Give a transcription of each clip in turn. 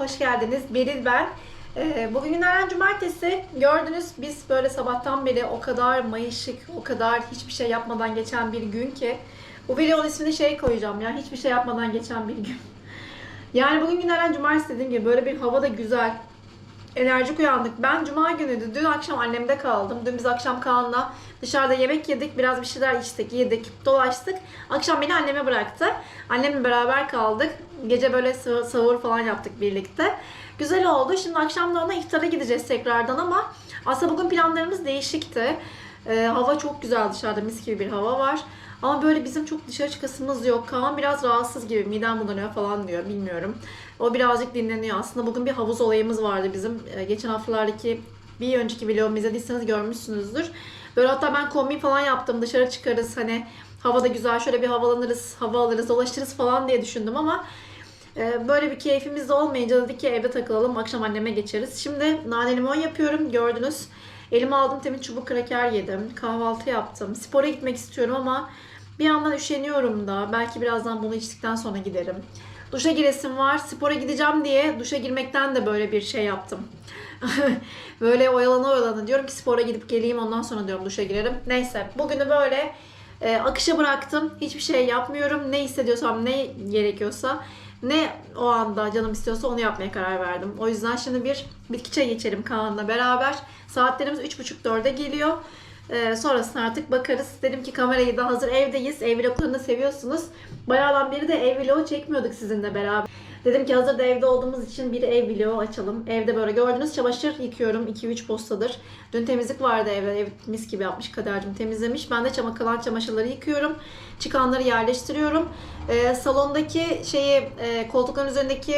hoş geldiniz. Beril ben. Ee, bugün günlerden cumartesi. Gördünüz biz böyle sabahtan beri o kadar mayışık, o kadar hiçbir şey yapmadan geçen bir gün ki. Bu videonun ismini şey koyacağım ya hiçbir şey yapmadan geçen bir gün. Yani bugün günlerden cumartesi dediğim gibi böyle bir hava da güzel. Enerjik uyandık. Ben cuma günüydü. Dün akşam annemde kaldım. Dün biz akşam Kaan'la dışarıda yemek yedik. Biraz bir şeyler içtik, yedik, dolaştık. Akşam beni anneme bıraktı. Annemle beraber kaldık. Gece böyle sa- sahur falan yaptık birlikte. Güzel oldu. Şimdi akşam da ona iftara gideceğiz tekrardan ama aslında bugün planlarımız değişikti. Ee, hava çok güzel dışarıda mis gibi bir hava var. Ama böyle bizim çok dışarı çıkasımız yok. Kaan biraz rahatsız gibi midem bulanıyor falan diyor bilmiyorum. O birazcık dinleniyor. Aslında bugün bir havuz olayımız vardı bizim. Ee, Geçen haftalardaki bir önceki vlogumu izlediyseniz görmüşsünüzdür. Böyle hatta ben kombin falan yaptım. Dışarı çıkarız hani havada güzel şöyle bir havalanırız, hava alırız, dolaşırız falan diye düşündüm ama böyle bir keyfimiz olmayınca dedik ki evde takılalım. Akşam anneme geçeriz. Şimdi nane limon yapıyorum gördünüz. Elime aldım temiz çubuk kraker yedim. Kahvaltı yaptım. Spora gitmek istiyorum ama bir yandan üşeniyorum da. Belki birazdan bunu içtikten sonra giderim. Duşa giresim var. Spora gideceğim diye duşa girmekten de böyle bir şey yaptım. böyle oyalana oyalana diyorum ki spora gidip geleyim ondan sonra diyorum duşa girerim. Neyse bugünü böyle e, akışa bıraktım. Hiçbir şey yapmıyorum. Ne hissediyorsam ne gerekiyorsa ne o anda canım istiyorsa onu yapmaya karar verdim. O yüzden şimdi bir bitki çayı içelim Kaan'la beraber. Saatlerimiz 3.30-4'e geliyor. Ee, sonrasında artık bakarız. Dedim ki kamerayı da hazır evdeyiz. Ev vloglarını seviyorsunuz. Bayağıdan beri de ev vlogu çekmiyorduk sizinle beraber. Dedim ki hazır da evde olduğumuz için bir ev vlogu açalım. Evde böyle gördüğünüz çamaşır yıkıyorum. 2-3 postadır. Dün temizlik vardı evde. Ev mis gibi yapmış kadercim temizlemiş. Ben de çama kalan çamaşırları yıkıyorum. Çıkanları yerleştiriyorum. Ee, salondaki şeyi e, koltukların üzerindeki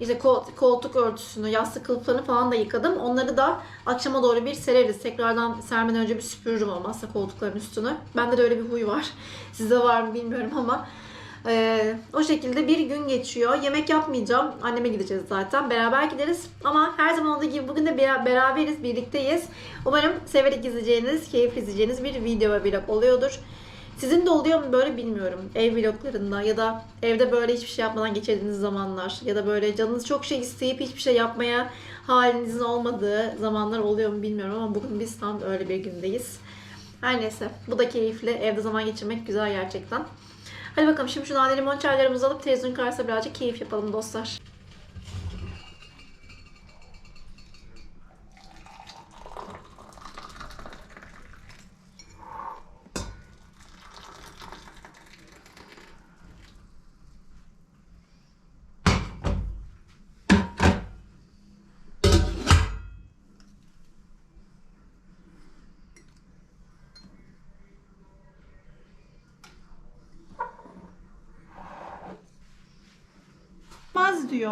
işte kol- koltuk örtüsünü, yastık kılıflarını falan da yıkadım. Onları da akşama doğru bir sereriz. Tekrardan sermeden önce bir süpürürüm olmazsa koltukların üstünü. Bende de öyle bir huy var. Sizde var mı bilmiyorum ama ee, o şekilde bir gün geçiyor. Yemek yapmayacağım. Anneme gideceğiz zaten. Beraber gideriz. Ama her zaman olduğu gibi bugün de bera- beraberiz, birlikteyiz. Umarım severek izleyeceğiniz, keyifli izleyeceğiniz bir video ve vlog oluyordur. Sizin de oluyor mu böyle bilmiyorum. Ev vloglarında ya da evde böyle hiçbir şey yapmadan geçirdiğiniz zamanlar ya da böyle canınız çok şey isteyip hiçbir şey yapmaya halinizin olmadığı zamanlar oluyor mu bilmiyorum ama bugün biz tam öyle bir gündeyiz. Her neyse bu da keyifli. Evde zaman geçirmek güzel gerçekten. Hadi bakalım şimdi şu nane limon çaylarımızı alıp televizyonun karşısında birazcık keyif yapalım dostlar.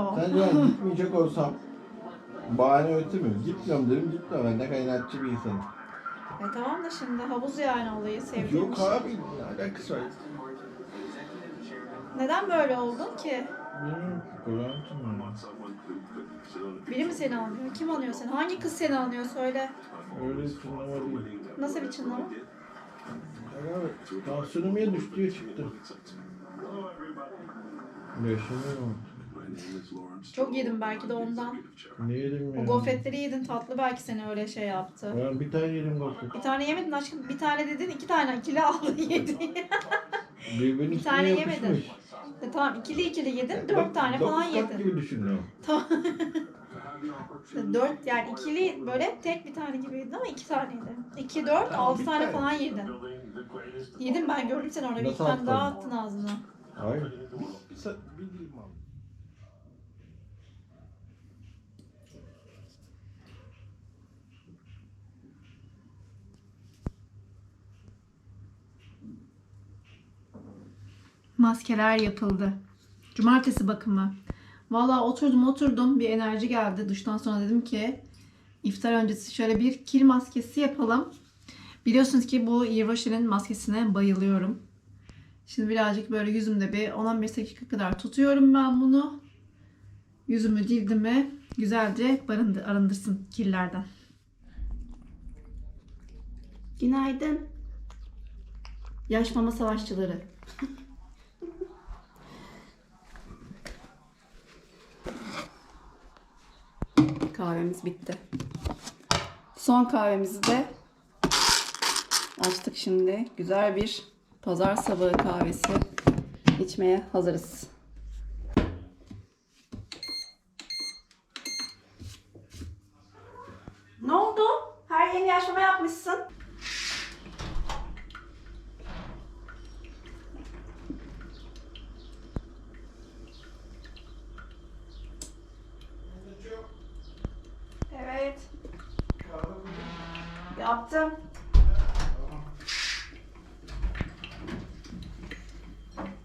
Maz diyor. Sen yani gitmeyecek olsam bahane ötemiyorum. Gitmiyorum derim gitme ben de kaynatçı bir insanım. E tamam da şimdi havuz yani olayı sevdiğim Yok şey. abi ne alakası var? Neden böyle oldun ki? Bilmiyorum ki Biri mi seni anlıyor? Kim anlıyor seni? Hangi kız seni anlıyor söyle. Öyle sınava değil. Nasıl bir çınlama? Abi tansiyonum ya düştü ya çıktı. Yaşamıyorum Çok yedim belki de ondan. Ne yedim O ya? gofretleri yedin tatlı belki seni öyle şey yaptı. Ben bir tane yedim gofret. Bir tane yemedin aşkım. Bir tane dedin iki tane ikili aldın yedin. Birbirinin Bir tane yapışmış. yemedin. E tamam ikili ikili yedin. Dört tane falan yedin. gibi düşünüyorum. Tamam. Dört yani ikili böyle tek bir tane gibi yedin ama iki taneydi. İki, dört, Tamam, altı bir tane tane. falan yedin. Yedim ben gördüm seni orada. Bir iki tane daha attın ağzına. Hayır. Bir, sa- bir dilim aldım. Maskeler yapıldı. Cumartesi bakımı. Valla oturdum oturdum bir enerji geldi. Duştan sonra dedim ki iftar öncesi şöyle bir kil maskesi yapalım. Biliyorsunuz ki bu Yirvaşi'nin maskesine bayılıyorum. Şimdi birazcık böyle yüzümde bir 10-15 dakika kadar tutuyorum ben bunu. Yüzümü cildimi güzelce barındı, arındırsın kirlerden. Günaydın. Yaş mama savaşçıları. kahvemiz bitti. Son kahvemizi de açtık şimdi. Güzel bir pazar sabahı kahvesi içmeye hazırız. Ne oldu? Her yeni yaşlama yapmışsın. Evet. Yaptım.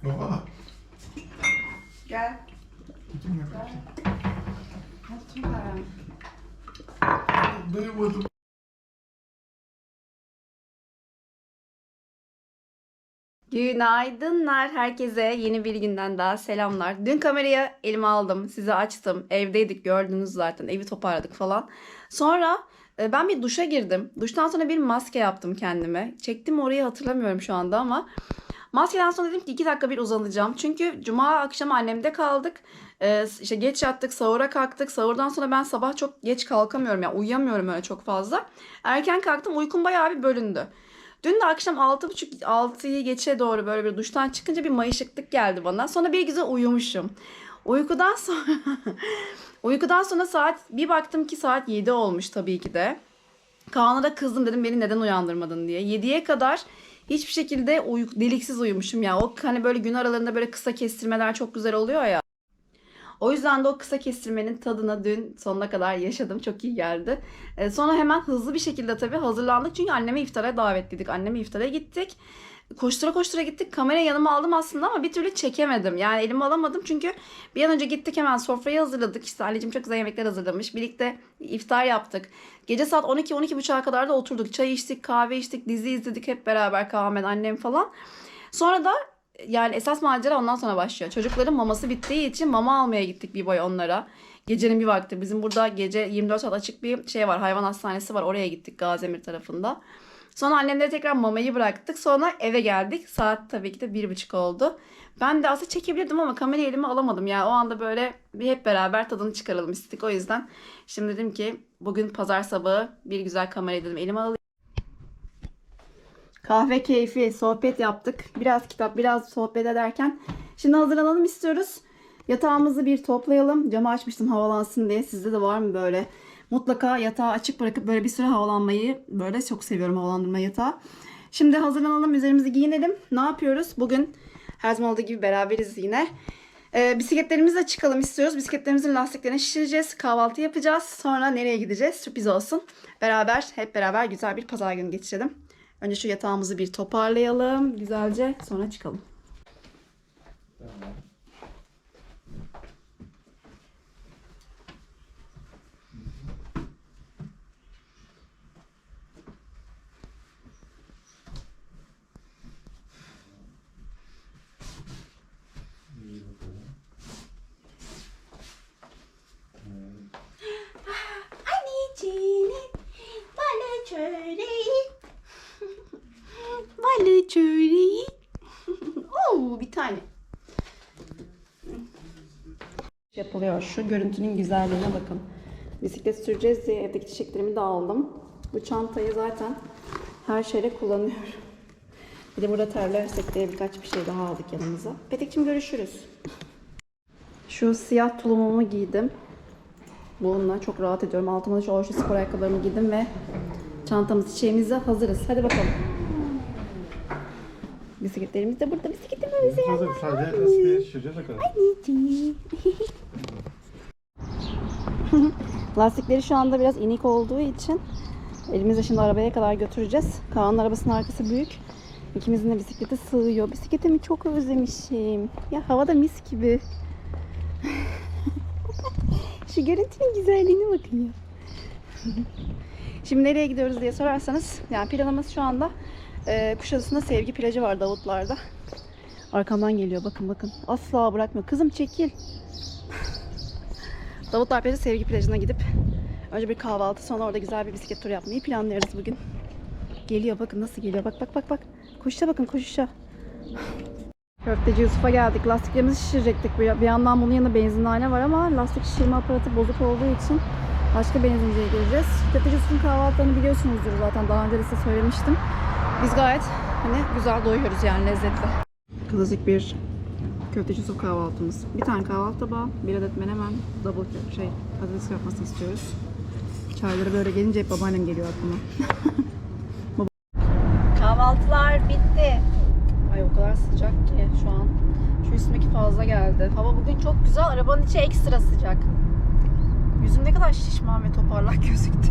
Baba. Gel. Hadi kahvem. Duymadım. Günaydınlar herkese. Yeni bir günden daha selamlar. Dün kamerayı elime aldım. Size açtım. Evdeydik gördünüz zaten. Evi toparladık falan. Sonra e, ben bir duşa girdim. Duştan sonra bir maske yaptım kendime. Çektim orayı hatırlamıyorum şu anda ama. Maskeden sonra dedim ki iki dakika bir uzanacağım. Çünkü cuma akşamı annemde kaldık. Ee, işte geç yattık, sahura kalktık. Sahurdan sonra ben sabah çok geç kalkamıyorum. Yani uyuyamıyorum öyle çok fazla. Erken kalktım. Uykum bayağı bir bölündü. Dün de akşam 6.30 6'yı geçe doğru böyle bir duştan çıkınca bir mayışıklık geldi bana. Sonra bir güzel uyumuşum. Uykudan sonra uykudan sonra saat bir baktım ki saat 7 olmuş tabii ki de. Kaan'a da kızdım dedim beni neden uyandırmadın diye. 7'ye kadar hiçbir şekilde uy- deliksiz uyumuşum ya. O hani böyle gün aralarında böyle kısa kestirmeler çok güzel oluyor ya. O yüzden de o kısa kestirmenin tadını dün sonuna kadar yaşadım. Çok iyi geldi. Ee, sonra hemen hızlı bir şekilde tabii hazırlandık. Çünkü annemi iftara davetliydik. Annemi iftara gittik. Koştura koştura gittik. Kamerayı yanıma aldım aslında ama bir türlü çekemedim. Yani elime alamadım çünkü bir an önce gittik hemen sofrayı hazırladık. İşte anneciğim çok güzel yemekler hazırlamış. Birlikte iftar yaptık. Gece saat 12-12.30'a kadar da oturduk. Çay içtik, kahve içtik, dizi izledik hep beraber Kaan annem falan. Sonra da yani esas macera ondan sonra başlıyor. Çocukların maması bittiği için mama almaya gittik bir boy onlara. Gecenin bir vakti. Bizim burada gece 24 saat açık bir şey var. Hayvan hastanesi var. Oraya gittik Gazemir tarafında. Sonra annemlere tekrar mamayı bıraktık. Sonra eve geldik. Saat tabii ki de bir buçuk oldu. Ben de aslında çekebilirdim ama kamerayı elime alamadım. Yani o anda böyle bir hep beraber tadını çıkaralım istedik. O yüzden şimdi dedim ki bugün pazar sabahı bir güzel kamerayı dedim elime alayım. Kahve keyfi, sohbet yaptık. Biraz kitap, biraz sohbet ederken. Şimdi hazırlanalım istiyoruz. Yatağımızı bir toplayalım. Camı açmıştım havalansın diye. Sizde de var mı böyle? Mutlaka yatağı açık bırakıp böyle bir süre havalanmayı böyle çok seviyorum havalandırma yatağı. Şimdi hazırlanalım, üzerimizi giyinelim. Ne yapıyoruz? Bugün her zaman olduğu gibi beraberiz yine. Ee, bisikletlerimizle çıkalım istiyoruz. Bisikletlerimizin lastiklerini şişireceğiz. Kahvaltı yapacağız. Sonra nereye gideceğiz? Sürpriz olsun. Beraber, hep beraber güzel bir pazar günü geçirelim. Önce şu yatağımızı bir toparlayalım güzelce. Sonra çıkalım. Anneciğim, balı çöreği. Balı çöreği. Oo, bir tane. Yapılıyor. Şu görüntünün güzelliğine bakın. Bisiklet süreceğiz diye evdeki çiçeklerimi de aldım. Bu çantayı zaten her şeyde kullanıyorum. Bir de burada terlersek diye birkaç bir şey daha aldık yanımıza. Petek'cim görüşürüz. Şu siyah tulumumu giydim. Bununla çok rahat ediyorum. Altıma da şu Orşu spor ayakkabılarımı giydim ve çantamız çiçeğimizle hazırız. Hadi bakalım. Bisikletlerimiz de burada. Bisikletlerimizi Hazır sadece lastikleri şişireceğiz o kadar. Lastikleri şu anda biraz inik olduğu için elimizle şimdi arabaya kadar götüreceğiz. Kaan'ın arabasının arkası büyük. İkimizin de bisikleti sığıyor. Bisikletimi çok özlemişim. Ya havada mis gibi. Şu görüntünün güzelliğine bakın ya. Şimdi nereye gidiyoruz diye sorarsanız yani planımız şu anda e, Kuşadası'nda Sevgi plajı var Davutlar'da. Arkamdan geliyor bakın bakın. Asla bırakmıyor. Kızım çekil. Davutlar Plajı Sevgi plajına gidip önce bir kahvaltı sonra orada güzel bir bisiklet turu yapmayı planlıyoruz bugün. Geliyor bakın nasıl geliyor. Bak bak bak bak. Koşuşa bakın koşuşa. Köfteci Yusuf'a geldik. Lastiklerimizi şişirecektik. Bir, bir yandan bunun yanında benzinhane var ama lastik şişirme aparatı bozuk olduğu için Başka benzinciye gireceğiz. Köfteci Yusuf'un kahvaltılarını biliyorsunuzdur zaten. Daha önce de size söylemiştim. Biz gayet hani güzel doyuyoruz yani lezzetli. Klasik bir köfteci Yusuf kahvaltımız. Bir tane kahvaltı tabağı, bir adet menemen, double şey patates yapmasını istiyoruz. Çayları böyle gelince hep babaannem geliyor aklıma. Kahvaltılar bitti. Ay o kadar sıcak ki şu an. Şu üstümdeki fazla geldi. Hava bugün çok güzel. Arabanın içi ekstra sıcak. Yüzüm ne kadar şişman ve toparlak gözüktü.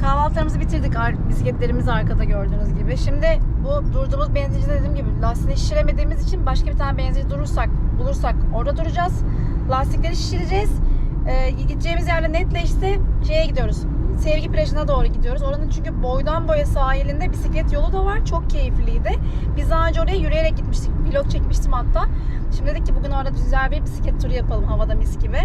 Kahvaltılarımızı bitirdik. Bisikletlerimiz arkada gördüğünüz gibi. Şimdi bu durduğumuz benzincide dediğim gibi lastiğini şişiremediğimiz için başka bir tane benzinci durursak, bulursak orada duracağız. Lastikleri şişireceğiz. Ee, gideceğimiz yerle netleşti. Şeye gidiyoruz. Sevgi plajına doğru gidiyoruz. Oranın çünkü boydan boya sahilinde bisiklet yolu da var. Çok keyifliydi. Biz daha önce oraya yürüyerek gitmiştik. Vlog çekmiştim hatta. Şimdi dedik ki bugün orada güzel bir bisiklet turu yapalım havada mis gibi.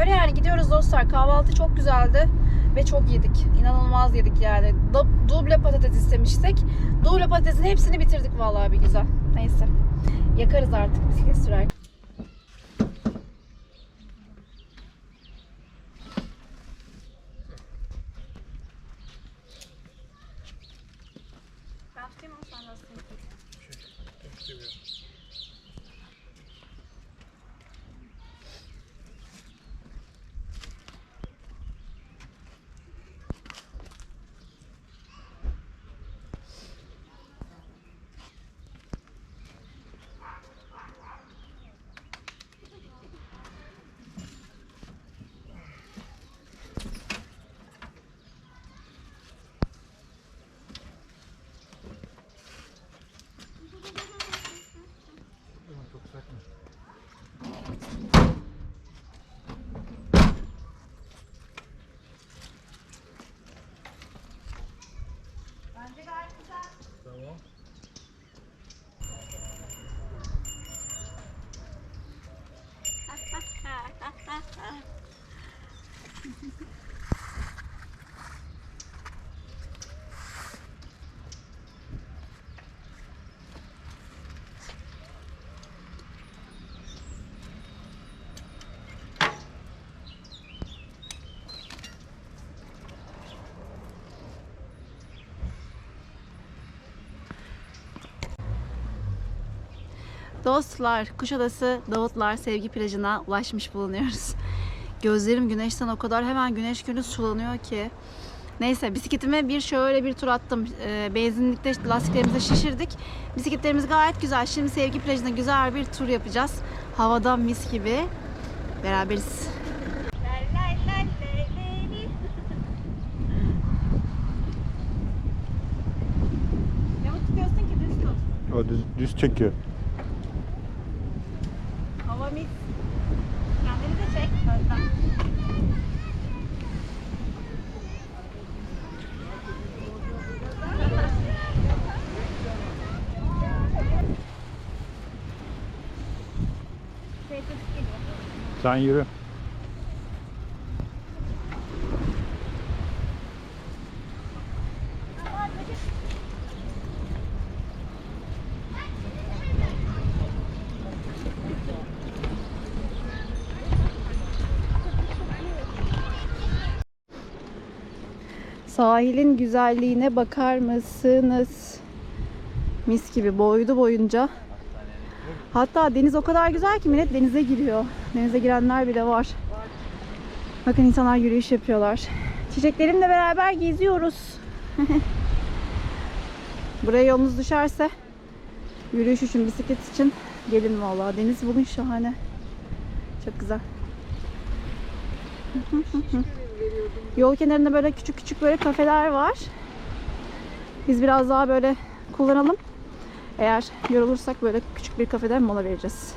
Öyle yani gidiyoruz dostlar. Kahvaltı çok güzeldi ve çok yedik. İnanılmaz yedik yani. Du- Duble patates istemiştik. Duble patatesin hepsini bitirdik vallahi bir güzel. Neyse. Yakarız artık bisiklet sürerken. Ha, ha, ha. Dostlar, Kuşadası Davutlar Sevgi Plajı'na ulaşmış bulunuyoruz. Gözlerim güneşten o kadar hemen güneş günü sulanıyor ki. Neyse bisikletime bir şöyle bir tur attım. Ee, benzinlikte lastiklerimizi şişirdik. Bisikletlerimiz gayet güzel. Şimdi Sevgi Plajı'na güzel bir tur yapacağız. Havada mis gibi. Beraberiz. Yamuk tutuyorsun ki düz tut. O düz, düz çekiyor. Hava mis. Kendini de çek önden. Sen yürü. Sahilin güzelliğine bakar mısınız? Mis gibi boydu boyunca. Hatta deniz o kadar güzel ki millet denize giriyor. Denize girenler bile var. Bakın insanlar yürüyüş yapıyorlar. Çiçeklerimle beraber geziyoruz. Buraya yolunuz düşerse yürüyüş için, bisiklet için gelin vallahi. Deniz bugün şahane. Çok güzel. Yol kenarında böyle küçük küçük böyle kafeler var. Biz biraz daha böyle kullanalım. Eğer yorulursak böyle küçük bir kafede mola vereceğiz.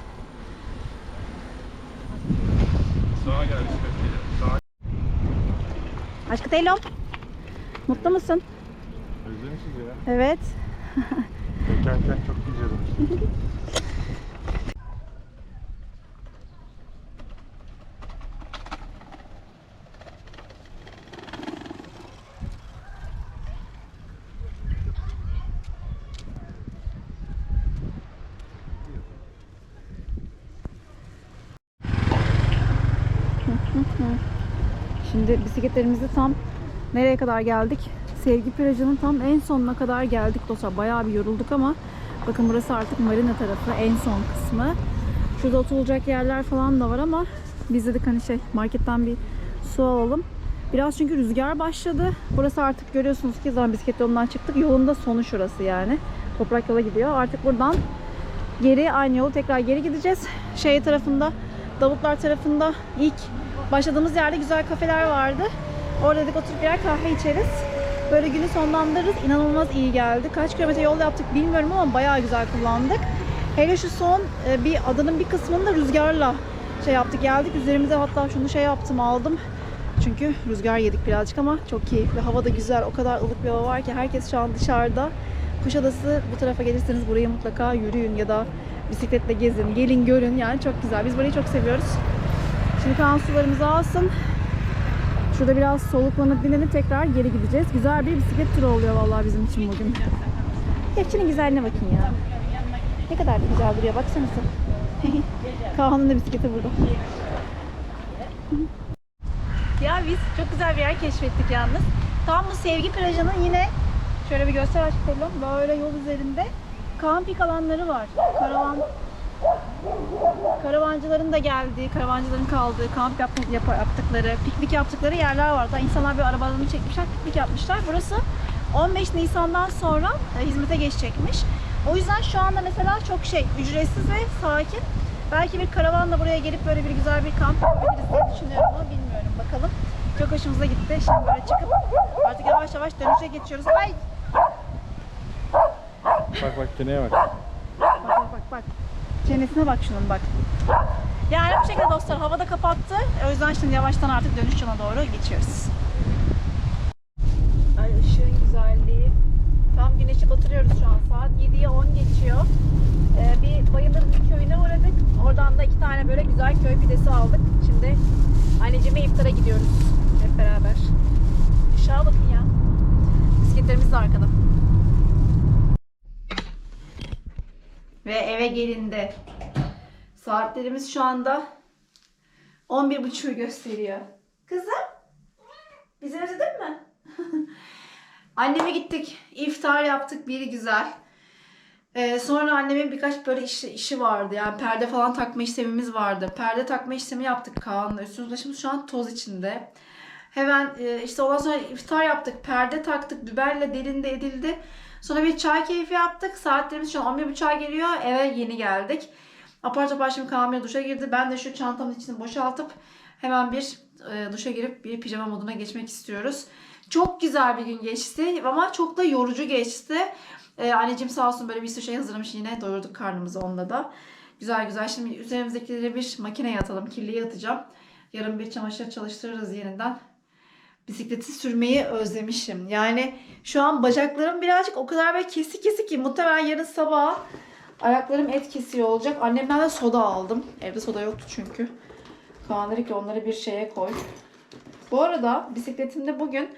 Sağa gel Sağa. Aşkı Teylo. Mutlu musun? Özlemişiz ya. Evet. Bekarken çok güzel olmuş. Şimdi bisikletlerimizi tam nereye kadar geldik? Sevgi plajının tam en sonuna kadar geldik dostlar. Bayağı bir yorulduk ama bakın burası artık marina tarafı en son kısmı. Şurada oturulacak yerler falan da var ama biz dedik hani şey marketten bir su alalım. Biraz çünkü rüzgar başladı. Burası artık görüyorsunuz ki zaman bisiklet yolundan çıktık. Yolunda sonu şurası yani. Toprak yola gidiyor. Artık buradan geri aynı yolu tekrar geri gideceğiz. Şey tarafında Davutlar tarafında ilk başladığımız yerde güzel kafeler vardı. Orada dedik oturup birer kahve içeriz. Böyle günü sonlandırırız. İnanılmaz iyi geldi. Kaç kilometre yol yaptık bilmiyorum ama bayağı güzel kullandık. Hele şu son e, bir adanın bir kısmını da rüzgarla şey yaptık geldik. Üzerimize hatta şunu şey yaptım aldım. Çünkü rüzgar yedik birazcık ama çok keyifli. Hava da güzel. O kadar ılık bir hava var ki herkes şu an dışarıda. Kuşadası bu tarafa gelirseniz burayı mutlaka yürüyün ya da bisikletle gezin. Gelin görün yani çok güzel. Biz burayı çok seviyoruz. Şimdi kan sularımızı alsın. Şurada biraz soluklanıp dinlenip tekrar geri gideceğiz. Güzel bir bisiklet turu oluyor vallahi bizim için bugün. Hepsinin güzelliğine bakın ya. Ne kadar da güzel duruyor baksanıza. Kaan'ın da bisikleti burada. Ya biz çok güzel bir yer keşfettik yalnız. Tam bu sevgi plajının yine şöyle bir göster açıklayalım. Böyle yol üzerinde kampik alanları var. Karavan karavancıların da geldiği, karavancıların kaldığı, kamp yap, yap- yaptıkları, piknik yaptıkları yerler var. Hatta insanlar bir arabalarını çekmişler, piknik yapmışlar. Burası 15 Nisan'dan sonra e, hizmete geçecekmiş. O yüzden şu anda mesela çok şey, ücretsiz ve sakin. Belki bir karavanla buraya gelip böyle bir güzel bir kamp yapabiliriz diye düşünüyorum ama bilmiyorum. Bakalım. Çok hoşumuza gitti. Şimdi böyle çıkıp artık yavaş yavaş dönüşe geçiyoruz. Ay! Bak bak keneye bak. Bak bak bak bak. Çenesine bak şunun bak. Yani bu şekilde dostlar hava da kapattı. O yüzden şimdi yavaştan artık dönüş yoluna doğru geçiyoruz. Ay ışığın güzelliği. Tam güneşi batırıyoruz şu an. Saat 7'ye 10 geçiyor. Ee, bir Bayındır'ın bir köyüne uğradık. Oradan da iki tane böyle güzel köy pidesi aldık. Şimdi anneciğime iftara gidiyoruz hep beraber. Işığa bakın ya. Bisikletlerimiz de arkada. Ve eve gelindi. Saatlerimiz şu anda 11.30'u gösteriyor. Kızım, bizi özledin mi? Anneme gittik, iftar yaptık, biri güzel. Ee, sonra annemin birkaç böyle işi, işi vardı. Yani perde falan takma işlemimiz vardı. Perde takma işlemi yaptık Kaan'la. Üstümüz başımız şu an toz içinde. Hemen e, işte ondan sonra iftar yaptık. Perde taktık. Biberle delindi edildi. Sonra bir çay keyfi yaptık. Saatlerimiz şu an 11.30'a geliyor. Eve yeni geldik. Apar topar şimdi Kamil duşa girdi. Ben de şu çantamın içini boşaltıp hemen bir e, duşa girip bir pijama moduna geçmek istiyoruz. Çok güzel bir gün geçti ama çok da yorucu geçti. E, anneciğim sağ olsun böyle bir sürü şey hazırlamış yine. Doyurduk karnımızı onunla da. Güzel güzel. Şimdi üzerimizdekileri bir makineye atalım. Kirliye atacağım. Yarın bir çamaşır çalıştırırız yeniden. Bisikleti sürmeyi özlemişim. Yani şu an bacaklarım birazcık o kadar böyle kesik kesik ki muhtemelen yarın sabah ayaklarım et kesiyor olacak. Annemden de soda aldım. Evde soda yoktu çünkü. Kaan dedi ki onları bir şeye koy. Bu arada bisikletimde bugün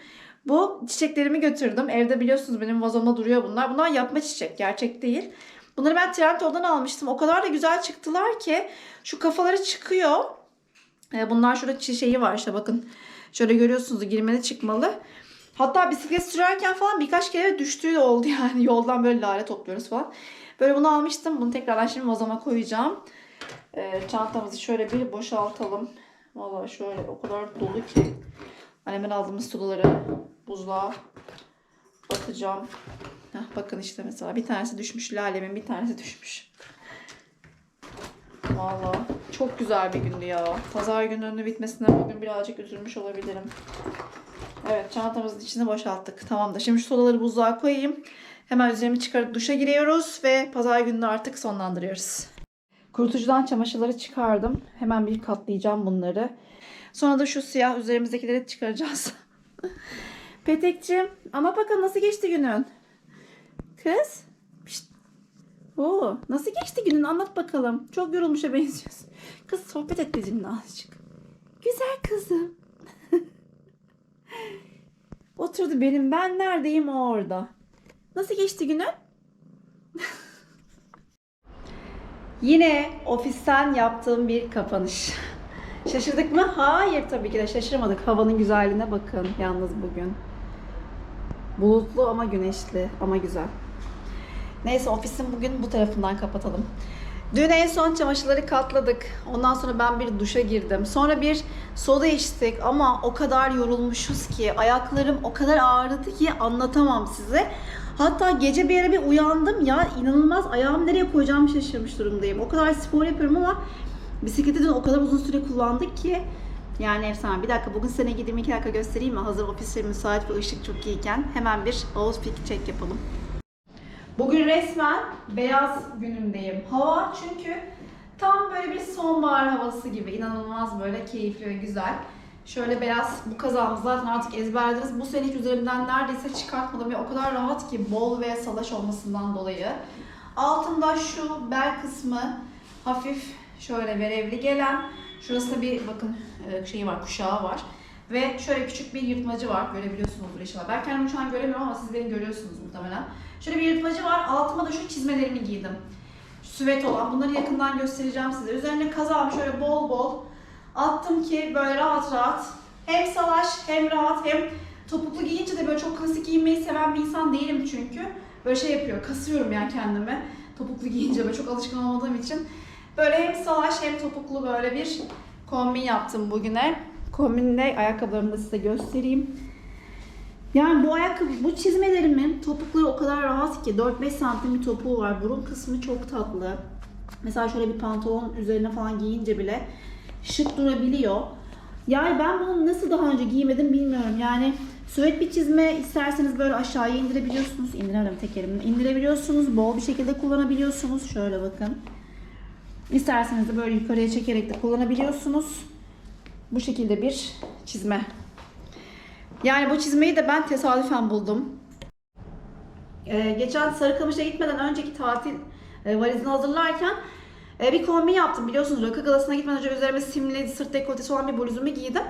bu çiçeklerimi götürdüm. Evde biliyorsunuz benim vazomda duruyor bunlar. Bunlar yapma çiçek. Gerçek değil. Bunları ben Trendyol'dan almıştım. O kadar da güzel çıktılar ki şu kafaları çıkıyor. Ee, Bunlar şurada şeyi var işte bakın. Şöyle görüyorsunuz girmeli çıkmalı. Hatta bisiklet sürerken falan birkaç kere düştüğü de oldu yani. Yoldan böyle lale topluyoruz falan. Böyle bunu almıştım. Bunu tekrardan şimdi vazoma koyacağım. Ee, çantamızı şöyle bir boşaltalım. Vallahi şöyle o kadar dolu ki. Annemin aldığımız suları buzluğa atacağım. Heh, bakın işte mesela bir tanesi düşmüş. Lalemin bir tanesi düşmüş. Vallahi çok güzel bir gündü ya. Pazar gününün bitmesinden bugün birazcık üzülmüş olabilirim. Evet çantamızın içini boşalttık. Tamam da şimdi şu sodaları buzluğa koyayım. Hemen üzerimi çıkarıp duşa giriyoruz ve pazar gününü artık sonlandırıyoruz. Kurutucudan çamaşırları çıkardım. Hemen bir katlayacağım bunları. Sonra da şu siyah üzerimizdekileri çıkaracağız. Petek'cim ama bakın nasıl geçti günün? Kız. Oo, nasıl geçti günün anlat bakalım. Çok yorulmuşa benziyorsun. Kız sohbet et bizimle azıcık. Güzel kızım. Oturdu benim ben neredeyim orada. Nasıl geçti günün? Yine ofisten yaptığım bir kapanış. Şaşırdık mı? Hayır tabii ki de şaşırmadık. Havanın güzelliğine bakın yalnız bugün. Bulutlu ama güneşli ama güzel. Neyse ofisin bugün bu tarafından kapatalım. Dün en son çamaşırları katladık. Ondan sonra ben bir duşa girdim. Sonra bir soda içtik ama o kadar yorulmuşuz ki ayaklarım o kadar ağrıdı ki anlatamam size. Hatta gece bir ara bir uyandım ya inanılmaz ayağımı nereye koyacağımı şaşırmış durumdayım. O kadar spor yapıyorum ama bisikleti dün o kadar uzun süre kullandık ki yani efsane. Bir dakika bugün sene gideyim iki dakika göstereyim mi? Hazır ofisler müsait ve ışık çok iyiyken hemen bir outfit check yapalım. Bugün resmen beyaz günümdeyim. Hava çünkü tam böyle bir sonbahar havası gibi. inanılmaz böyle keyifli ve güzel. Şöyle beyaz bu kazağımız zaten artık ezberlediniz. Bu sene hiç üzerimden neredeyse çıkartmadım ve o kadar rahat ki bol ve salaş olmasından dolayı. Altında şu bel kısmı hafif şöyle verevli gelen. Şurasında bir bakın e, şeyi var, kuşağı var. Ve şöyle küçük bir yırtmacı var. Görebiliyorsunuzdur inşallah. Ben kendimi şu an göremiyorum ama siz beni görüyorsunuz muhtemelen. Şöyle bir yırtmacı var. Altıma da şu çizmelerimi giydim. Süvet olan. Bunları yakından göstereceğim size. Üzerine kazağımı şöyle bol bol attım ki böyle rahat rahat hem salaş hem rahat hem topuklu giyince de böyle çok klasik giyinmeyi seven bir insan değilim çünkü. Böyle şey yapıyor. Kasıyorum yani kendimi. Topuklu giyince böyle çok alışkın olmadığım için. Böyle hem salaş hem topuklu böyle bir kombin yaptım bugüne. Kombinle ayakkabılarımı da size göstereyim. Yani bu ayakkabı, bu çizmelerimin topukları o kadar rahat ki 4-5 santim bir topuğu var. Burun kısmı çok tatlı. Mesela şöyle bir pantolon üzerine falan giyince bile şık durabiliyor. Yani ben bunu nasıl daha önce giymedim bilmiyorum. Yani süvet bir çizme isterseniz böyle aşağıya indirebiliyorsunuz. İndirelim tek elimle. İndirebiliyorsunuz. Bol bir şekilde kullanabiliyorsunuz. Şöyle bakın. İsterseniz de böyle yukarıya çekerek de kullanabiliyorsunuz. Bu şekilde bir çizme. Yani bu çizmeyi de ben tesadüfen buldum. Ee, geçen Sarıkamış'a gitmeden önceki tatil e, valizini hazırlarken e, bir kombin yaptım. Biliyorsunuz rakı galasına gitmeden önce üzerime simli sırt dekoltesi olan bir bluzumu giydim.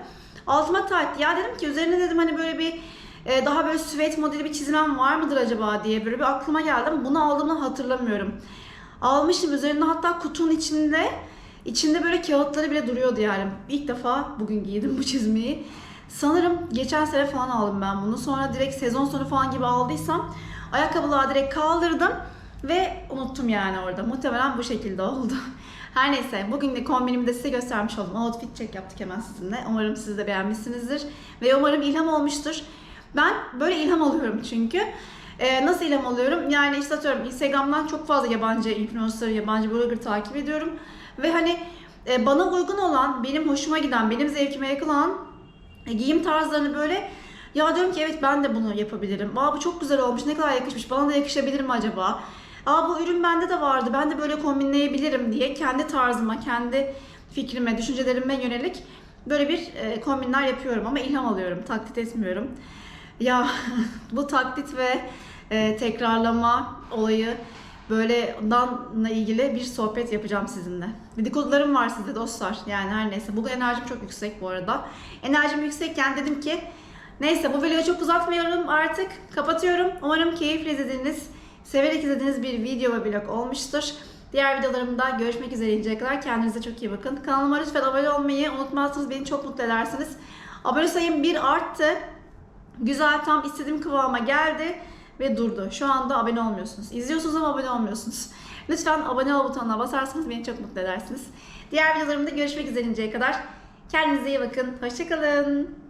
Altıma tayt. Ya dedim ki üzerine dedim hani böyle bir e, daha böyle süvet modeli bir çizmem var mıdır acaba diye böyle bir aklıma geldim. Bunu aldığımı hatırlamıyorum. Almıştım üzerinde hatta kutunun içinde içinde böyle kağıtları bile duruyordu yani. İlk defa bugün giydim bu çizmeyi. Sanırım geçen sene falan aldım ben bunu. Sonra direkt sezon sonu falan gibi aldıysam ayakkabılığa direkt kaldırdım ve unuttum yani orada. Muhtemelen bu şekilde oldu. Her neyse bugün de kombinimi de size göstermiş oldum. Outfit check yaptık hemen sizinle. Umarım siz de beğenmişsinizdir. Ve umarım ilham olmuştur. Ben böyle ilham alıyorum çünkü. Ee, nasıl ilham alıyorum? Yani işte atıyorum Instagram'dan çok fazla yabancı influencer, yabancı blogger takip ediyorum. Ve hani e, bana uygun olan, benim hoşuma giden, benim zevkime yakın olan giyim tarzlarını böyle ya diyorum ki evet ben de bunu yapabilirim. Aa bu çok güzel olmuş, ne kadar yakışmış, bana da yakışabilir mi acaba? Aa bu ürün bende de vardı, ben de böyle kombinleyebilirim diye kendi tarzıma, kendi fikrime, düşüncelerime yönelik böyle bir e, kombinler yapıyorum ama ilham alıyorum, taklit etmiyorum. Ya bu taklit ve e, tekrarlama olayı böyle ondanla ilgili bir sohbet yapacağım sizinle. Dedikodularım var sizde dostlar. Yani her neyse. Bugün enerjim çok yüksek bu arada. Enerjim yüksekken dedim ki neyse bu videoyu çok uzatmıyorum artık. Kapatıyorum. Umarım keyifle izlediğiniz, severek izlediğiniz bir video ve vlog olmuştur. Diğer videolarımda görüşmek üzere kadar kendinize çok iyi bakın. Kanalıma lütfen abone olmayı unutmazsanız beni çok mutlu edersiniz. Abone sayım bir arttı. Güzel tam istediğim kıvama geldi ve durdu. Şu anda abone olmuyorsunuz. İzliyorsunuz ama abone olmuyorsunuz. Lütfen abone ol butonuna basarsanız beni çok mutlu edersiniz. Diğer videolarımda görüşmek üzere kadar. Kendinize iyi bakın. Hoşçakalın.